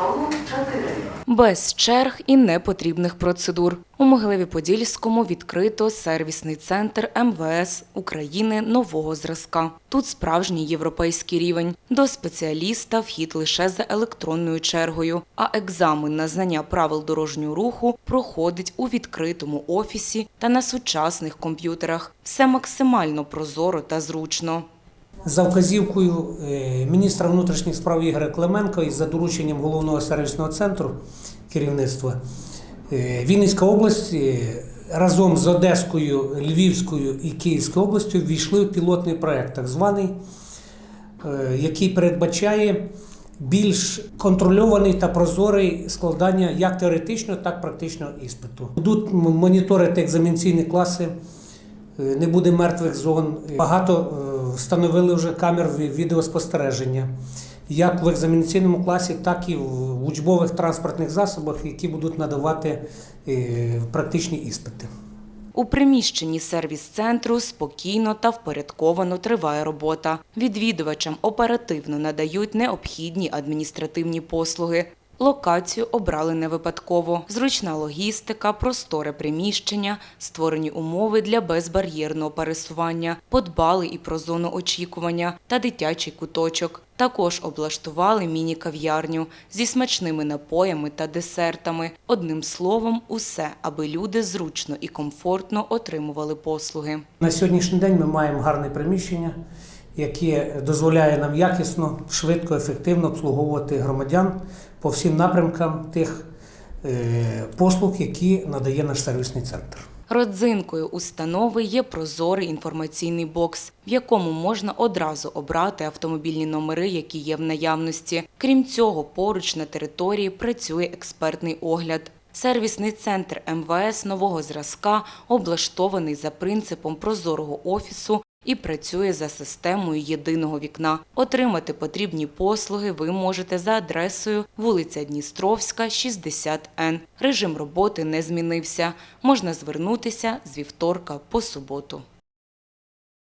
столу 4. Без черг і непотрібних процедур. У Могилеві-Подільському відкрито сервісний центр МВС України нового зразка. Тут справжній європейський рівень. До спеціаліста вхід лише за електронною чергою, а екзамен на знання правил дорожнього руху проходить у відкритому офісі та на сучасних комп'ютерах. Все максимально прозоро та зручно. За вказівкою е, міністра внутрішніх справ Ігоря Клименка і за дорученням головного сервісного центру керівництва е, Вінницька область е, разом з Одеською, Львівською і Київською областю ввійшли в пілотний проект, так званий, який передбачає більш контрольований та прозорий складання як теоретичного, так і практичного іспиту. Будуть моніторити екзаменційні класи. Не буде мертвих зон. Багато встановили вже камер відеоспостереження, як в екзаменаційному класі, так і в учбових транспортних засобах, які будуть надавати е, практичні іспити. У приміщенні сервіс-центру спокійно та впорядковано триває робота. Відвідувачам оперативно надають необхідні адміністративні послуги. Локацію обрали не випадково. Зручна логістика, просторе приміщення, створені умови для безбар'єрного пересування, подбали і про зону очікування та дитячий куточок. Також облаштували міні-кав'ярню зі смачними напоями та десертами. Одним словом, усе, аби люди зручно і комфортно отримували послуги. На сьогоднішній день ми маємо гарне приміщення, яке дозволяє нам якісно, швидко, ефективно обслуговувати громадян по всім напрямкам тих е, послуг, які надає наш сервісний центр. Родзинкою установи є прозорий інформаційний бокс, в якому можна одразу обрати автомобільні номери, які є в наявності. Крім цього, поруч на території працює експертний огляд. Сервісний центр МВС нового зразка облаштований за принципом прозорого офісу і працює за системою єдиного вікна. Отримати потрібні послуги ви можете за адресою вулиця Дністровська, 60Н. Режим роботи не змінився. Можна звернутися з вівторка по суботу.